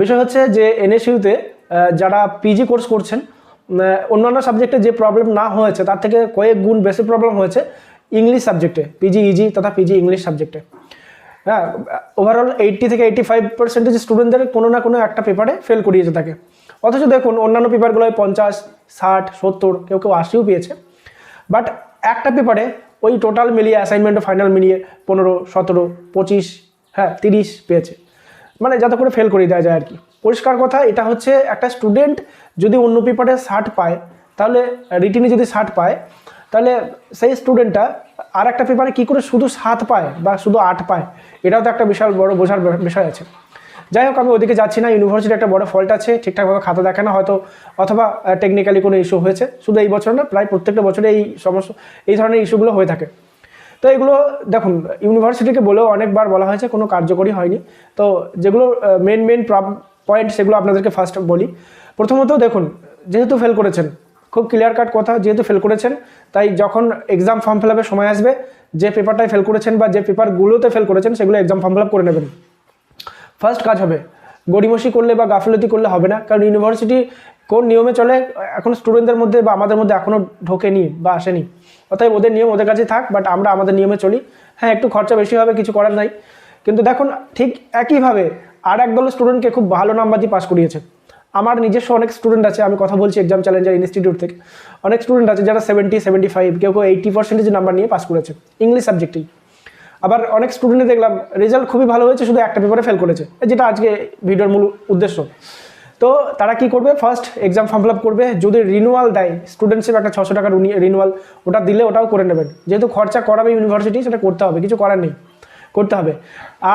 বিষয় হচ্ছে যে এনএসইউতে যারা পিজি কোর্স করছেন অন্যান্য সাবজেক্টে যে প্রবলেম না হয়েছে, তার থেকে কয়েক গুণ বেশি প্রবলেম হয়েছে ইংলিশ সাবজেক্টে পিজি ইজি তথা পিজি ইংলিশ সাবজেক্টে হ্যাঁ ওভারঅল এইট্টি থেকে এইট্টি ফাইভ পার্সেন্টেজ স্টুডেন্টদের কোনো না কোনো একটা পেপারে ফেল করিয়েছে তাকে। অথচ দেখুন, অন্যান্য পেপারগুলোয় পঞ্চাশ, ষাট, সত্তর, কেউ কেউ আশিও পেয়েছে। বাট একটা পেপারে ওই টোটাল মিলিয়ে অ্যাসাইনমেন্ট ফাইনাল মিলিয়ে পনেরো, সতেরো, পঁচিশ হ্যাঁ তিরিশ পেয়েছে। মানে যাতে করে ফেল করে দেওয়া যায় আর কি। পরিষ্কার কথা, এটা হচ্ছে একটা স্টুডেন্ট যদি অন্য পেপারে ষাট পায়, তাহলে রিটিনে যদি ষাট পায়, তাহলে সেই স্টুডেন্টটা আর একটা পেপারে কী করে শুধু সাত পায় বা শুধু আট পায়, এটাও তো একটা বিশাল বড় বোঝার বিষয় আছে। যাই হোক, আমি ওদিকে যাচ্ছি না ইউনিভার্সিটি একটা বড় ফল্ট আছে, ঠিকঠাকভাবে খাতা দেখে না হয়তো, অথবা টেকনিক্যালি কোনো ইস্যু হয়েছে। শুধু এই বছর না, প্রায় প্রত্যেকটা বছরে এই সমস্যা এই ধরনের ইস্যুগুলো হয়ে থাকে। তো এগুলো, দেখুন, ইউনিভার্সিটিকে বলেও অনেকবার বলা হয়েছে, কোনো কার্যকরী হয়নি। তো যেগুলো মেন মেন পয়েন্ট সেগুলো আপনাদেরকে ফার্স্ট বলি। প্রথমত দেখুন, যেহেতু ফেল করেছেন, খুব ক্লিয়ার কাট কথা, যেহেতু ফেল করেছেন, তাই যখন এক্সাম ফর্ম ফিল সময় আসবে, যে পেপারটায় ফেল করেছেন বা যে পেপারগুলোতে ফেল করেছেন, সেগুলো এক্সাম ফর্ম ফিল করে নেবেন। ফার্স্ট কাজ হবে, গড়িমসি করলে বা গাফিলতি করলে হবে না, কারণ ইউনিভার্সিটি কোন নিয়মে চলে, এখন স্টুডেন্টদের মধ্যে বা আমাদের মধ্যে এখনও ঢোকেনি বা আসেনি। অতএব ওদের নিয়ম ওদের কাছে থাক বাট আমরা আমাদের নিয়মে চলি। হ্যাঁ একটু খরচা বেশি হবে, কিছু করার নাই। কিন্তু দেখুন, ঠিক একইভাবে আর একদল স্টুডেন্টকে খুব ভালো নাম্বার দিয়ে পাস করিয়েছে। আমার নিজস্ব অনেক স্টুডেন্ট আছে, আমি কথা বলছি এক্সাম চ্যালেঞ্জার ইনস্টিটিউট থেকে। অনেক স্টুডেন্ট আছে যারা সেভেন্টি সেভেন্টি ফাইভ কেউ কেউ এইটি পার্সেন্টেজ নাম্বার নিয়ে পাস করেছে ইংলিশ সাবজেক্টেই আবার অনেক স্টুডেন্টে দেখলাম রেজাল্ট খুবই ভালো হয়েছে, শুধু একটা পেপারে ফেল করেছে, যেটা আজকে ভিডিওর মূল উদ্দেশ্য। তো তারা কি করবে? ফার্স্ট এক্সাম ফর্ম ফিল করবে। যদি রিনুয়াল দেয় স্টুডেন্টশিপ একটা ছশো টাকার রিনুয়াল ওটা দিলে ওটাও করে নেবেন। যেহেতু খরচা করাবে ইউনিভার্সিটি সেটা করতে হবে, কিছু করার নেই, করতে হবে।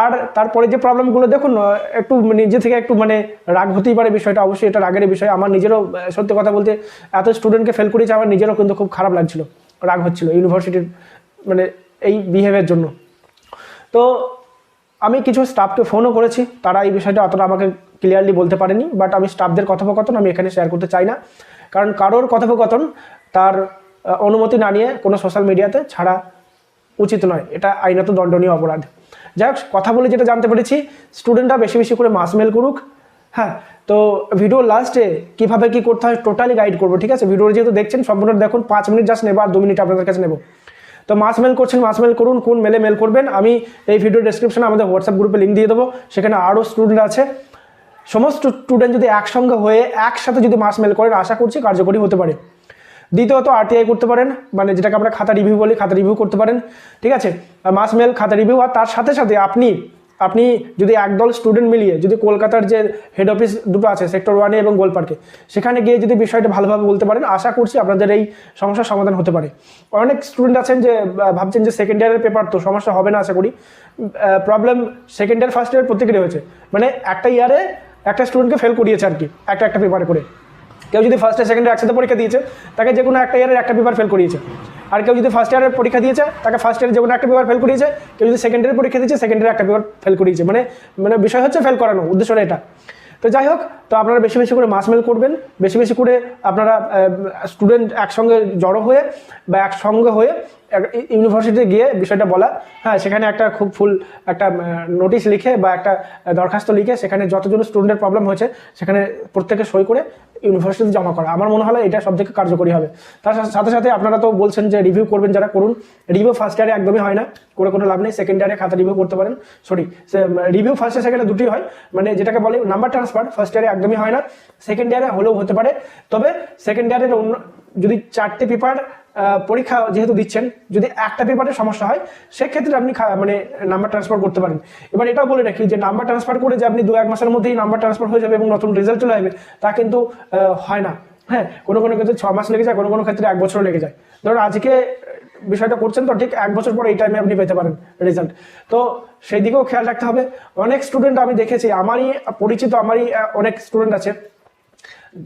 আর তারপরে যে প্রবলেমগুলো দেখুন একটু নিজে থেকে একটু মানে রাগ হতেই পারে বিষয়টা, অবশ্যই এটা রাগের বিষয়। আমার নিজেরও সত্যি কথা বলতে, এত স্টুডেন্টকে ফেল করেছে, আমার নিজেরও কিন্তু খুব খারাপ লাগছিল, রাগ হচ্ছিল ইউনিভার্সিটির মানে এই বিহেভিয়ার জন্য। তো আমি কিছু স্টাফকে ফোনও করেছি, তারা এই বিষয়টা অতটা আমাকে ক্লিয়ারলি বলতে পারেনি বাট আমি স্টাফদের কথোপকথন আমি এখানে শেয়ার করতে চাই না। কারণ কারোর কথোপকথন তার অনুমতি না নিয়ে কোনো সোশ্যাল মিডিয়াতে ছাড়া উচিত নয়। এটা আইনত দণ্ডনীয় অপরাধ। যাই হোক, কথা বলে যেটা জানতে পেরেছি স্টুডেন্টরা বেশি বেশি করে মাস মেল করুক হ্যাঁ? তো ভিডিও লাস্টে কীভাবে কি করতে হয় টোটালি গাইড করব, ঠিক আছে? ভিডিও যেহেতু দেখছেন, সম্পূর্ণ দেখুন, পাঁচ মিনিট জাস্ট নেব, আর দু মিনিট আপনাদের কাছে নেব। তো মাস মেল করছেন মাস মেল করুন, কোন মেলে মেল করবেন, আমি এই ভিডিও ডেসক্রিপশনে আমাদের হোয়াটসঅ্যাপ গ্রুপে লিঙ্ক দিয়ে দেবো, সেখানে আরও স্টুডেন্ট আছে। সমস্ত স্টুডেন্ট যদি একসঙ্গে হয়ে একসাথে যদি মাস মেল করেন, আশা করছি কার্যকরী হতে পারে। দ্বিতীয়ত আরটিআই করতে পারেন মানে যেটাকে আমরা খাতা রিভিউ বলি, খাতা রিভিউ করতে পারেন, ঠিক আছে? মাস মেল খাতা রিভিউ আর তার সাথে সাথে আপনি আপনি যদি একদল স্টুডেন্ট মিলিয়ে যদি কলকাতার যে হেড অফিস দুটো আছে সেক্টর ওয়ানে এবং গোলপার্কে সেখানে গিয়ে যদি বিষয়টা ভালোভাবে বলতে পারেন, আশা করছি আপনাদের এই সমস্যার সমাধান হতে পারে। অনেক স্টুডেন্ট আছেন যে ভাবছেন যে সেকেন্ড ইয়ারের পেপার তো সমস্যা হবে না, আশা করি। Problem second year first year প্রত্যেকেরই হয়েছে। মানে একটা ইয়ারে একটা স্টুডেন্টকে ফেল করিয়েছে আর কি, একটা একটা পেপারে করে। কেউ যদি ফার্স্ট ইয়ার সেকেন্ড ইয়ার একসাথে পরীক্ষা দিয়েছে, তাকে যে কোনো একটা ইয়ারের একটা পেপার ফেল করিয়েছে। আর কেউ যদি ফার্স্ট ইয়ারের পরীক্ষা দিয়েছে, তাকে ফার্স্ট ইয়ারে যে কোনো একটা পেপার ফেল করিয়েছে, কেউ যদি সেকেন্ড ইয়ারের পরীক্ষা দিয়েছে সেকেন্ড ইয়ারে একটা পেপার ফেল করিয়েছে। মানে মানে বিষয় হচ্ছে ফেল করানো উদ্দেশ্যটা এটা। তো যাই হোক, তো আপনারা বেশি বেশি করে মাস মেল করবেন, বেশি বেশি করে আপনারা স্টুডেন্ট একসঙ্গে জড়ো হয়ে বা একসঙ্গে হয়ে ইউনিভার্সিটিতে গিয়ে বিষয়টা বলা। হ্যাঁ সেখানে একটা খুব ফুল একটা নোটিশ লিখে বা একটা দরখাস্ত লিখে সেখানে যতজন স্টুডেন্টের প্রবলেম হয়েছে, সেখানে প্রত্যেকে সই করে ইউনিভার্সিটিতে জমা করা। আমার মনে হয় এটা সব থেকে কার্যকরী হবে। তার সাথে সাথে আপনারা তো বলছেন যে রিভিউ করবেন যারা করুন। রিভিউ ফার্স্ট ইয়ারে একদমই হয় না। করে কোনো লাভ নেই। সেকেন্ড ইয়ারে খাতা রিভিউ করতে পারেন। সরি রিভিউ ফার্স্ট ইয়ার সেকেন্ডে দুটোই হয়। মানে যেটাকে বলে নাম্বার ট্রান্সফার ফার্স্ট ইয়ারে একদমই হয় না। সেকেন্ড ইয়ারে হলেও হতে পারে। তবে সেকেন্ড ইয়ারের অন্য যদি চারটে পেপার পরীক্ষা যেহেতু দিচ্ছেন, যদি একটা পেপারে সমস্যা হয়, সেক্ষেত্রে আপনি মানে নাম্বার ট্রান্সফার করতে পারেন। এবার এটাও বলে রাখি যে নাম্বার ট্রান্সফার করে যে আপনি দু এক মাসের মধ্যেই নাম্বার ট্রান্সফার হয়ে যাবে এবং নতুন রেজাল্ট চলে আসবে, তা কিন্তু হয় না। হ্যাঁ কোনো কোনো ক্ষেত্রে ছ মাস লেগে যায়, কোনো কোনো ক্ষেত্রে এক বছর লেগে যায়। ধরুন আজকে বিষয়টা করছেন তো, ঠিক এক বছর পরে এই টাইমে আপনি পেতে পারেন রেজাল্ট তো সেই দিকেও খেয়াল রাখতে হবে। অনেক স্টুডেন্ট আমি দেখেছি, আমারই পরিচিত, আমারই অনেক স্টুডেন্ট আছে।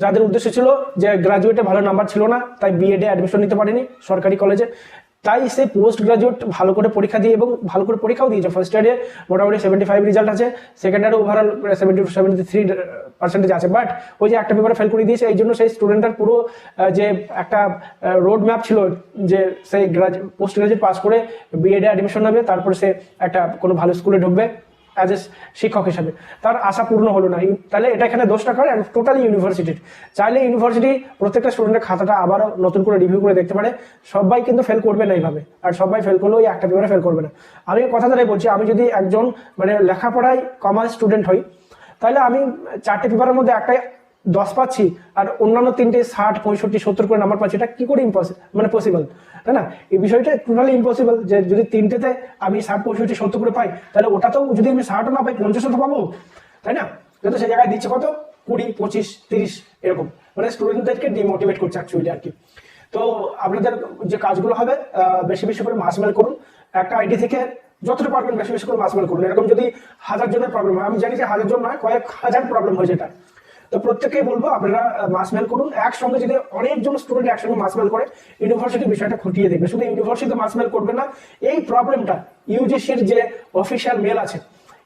যাদের উদ্দেশ্য ছিল যে গ্রাজুয়েটে ভালো নাম্বার ছিল না, তাই বিএডে অ্যাডমিশন নিতে পারেনি সরকারি কলেজে তাই সে পোস্ট গ্রাজুয়েট ভালো করে পরীক্ষা দিয়ে এবং ভালো করে পরীক্ষাও দিয়েছে। ফার্স্ট ইয়ারে মোটামুটি সেভেন্টি ফাইভ রেজাল্ট আছে সেকেন্ড ইয়ারে overall seventy seventy three percentage আছে। বাট ওই যে একটা পেপারে ফেল করে দিয়েছে এই জন্য সেই স্টুডেন্টের পুরো যে একটা রোড ম্যাপ ছিল যে সেই গ্রাজু পোস্ট গ্রাজুয়েট পাস করে বিএডে অ্যাডমিশন হবে তারপরে সে একটা কোনো ভালো স্কুলে ঢুকবে। অ্যাজ এ শিক্ষক হিসাবে। তার আশা পূর্ণ হলো না। তাহলে এটা এখানে দোষটা করে? টোটালি ইউনিভার্সিটির চাইলে ইউনিভার্সিটি প্রত্যেকটা স্টুডেন্টের খাতাটা আবারও নতুন করে রিভিউ করে দেখতে পারে। সবাই কিন্তু ফেল করবে না এইভাবে। আর সবাই ফেল করলেও ওই একটা পেপারে ফেল করবে না। আমি কথা দ্বারাই বলছি, আমি যদি একজন মানে লেখাপড়ায় কমার্স স্টুডেন্ট হই, তাহলে আমি চারটে পেপারের মধ্যে একটাই দশ পাচ্ছি আর অন্যান্য তিনটে ষাট, পঁয়ষট্টি, সত্তর করে নাম্বার পাচ্ছি, এটা কি করে ইম্পসিবল মানে পসিবল তাই না? এই বিষয়টা টোটালি ইম্পসিবল যে যদি তিনটেতে আমি ষাট, পঁয়ষট্টি, সত্তর করে পাই, তাহলে ওটাতেও যদি আমি ষাটও না পাই পঞ্চাশও তো পাবো। তাই না? কিন্তু সে জায়গায় দিচ্ছে কত? কুড়ি, পঁচিশ, তিরিশ, এরকম। মানে স্টুডেন্টদেরকে ডিমোটিভেট করছে অ্যাকচুয়ালি আর কি। তো আপনাদের যে কাজগুলো হবে বেশি বেশি করে মাসমেল করুন। একটা আইডি থেকে যতটা পারবেন বেশি বেশি করে মাসমেল করুন। এরকম যদি হাজার জনের প্রবলেম হয়, আমি জানি যে হাজার জন নয়, কয়েক হাজার প্রবলেম হয় যেটা তো প্রত্যেককেই বলব, আপনারা মাস মেল করুন। একসঙ্গে যদি অনেকজন স্টুডেন্ট একসঙ্গে মাস মেল করে ইউনিভার্সিটি বিষয়টা খুঁটিয়ে দেখবে। শুধু ইউনিভার্সিটি মাস মেল করবে না, এই প্রবলেমটা ইউজিসির যে অফিসিয়াল মেল আছে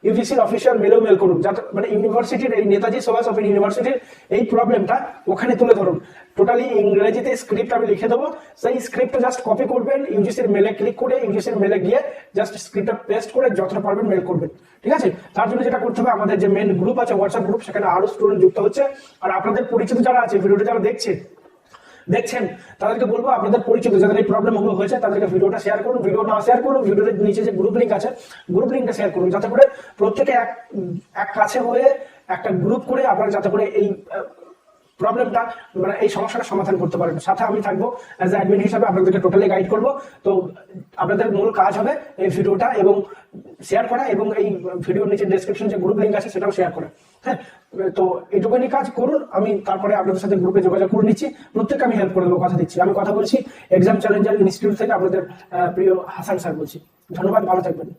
ইউজিসির অফিসিয়াল মেলেও মেল করুন যাতে মানে ইউনিভার্সিটির এই নেতাজি সুভাষ ওপেন ইউনিভার্সিটির এই প্রবলেমটা ওখানে তুলে ধরুন। টোটালি ইংরেজিতে স্ক্রিপ্ট আমি লিখে দেবো। সেই স্ক্রিপ্টটা জাস্ট কপি করবেন ইউজিসির মেলে ক্লিক করে ইউজিসির মেলে গিয়ে জাস্ট স্ক্রিপ্টটা পেস্ট করে যতটা পারবেন মেল করবেন। ঠিক আছে? তার জন্য যেটা করতে হবে, আমাদের যে মেন গ্রুপ আছে হোয়াটসঅ্যাপ গ্রুপ সেখানে আরও স্টুডেন্ট যুক্ত হচ্ছে। আর আপনাদের পরিচিত যারা আছে ভিডিওটা যারা দেখছে দেখছেন, তাদেরকে বলব আপনাদের পরিচিত, যাদের এই প্রবলেমগুলো হয়েছে, তাদেরকে ভিডিওটা শেয়ার করুন, ভিডিও না শেয়ার করুন, ভিডিওর নিচে যে গ্রুপ লিঙ্ক আছে গ্রুপ লিঙ্কটা শেয়ার করুন, যাতে করে প্রত্যেকে এক এক কাছে হয়ে একটা গ্রুপ করে আপনারা যাতে করে এই প্রবলেমটা মানে এই সমস্যাটা সমাধান করতে পারেন। সাথে আমি থাকব অ্যাজ অ্যাডমিন হিসাবে আপনাদেরকে টোটালি গাইড করব। তো আপনাদের মূল কাজ হবে এই ভিডিওটা এবং শেয়ার করা এবং এই ভিডিওর নিচে ডেসক্রিপশন যে গ্রুপ লিঙ্ক আছে, সেটাও শেয়ার করা। হ্যাঁ তো এইটুকুনি কাজ করুন, আমি তারপরে আপনাদের সাথে গ্রুপে যোগাযোগ করে নিচ্ছি। প্রত্যেককে আমি হেল্প করে দেবো, কথা দিচ্ছি। আমি কথা বলছি এক্সাম চ্যালেঞ্জার ইনস্টিটিউট থেকে আপনাদের প্রিয় হাসান স্যার বলছি। ধন্যবাদ, ভালো থাকবেন।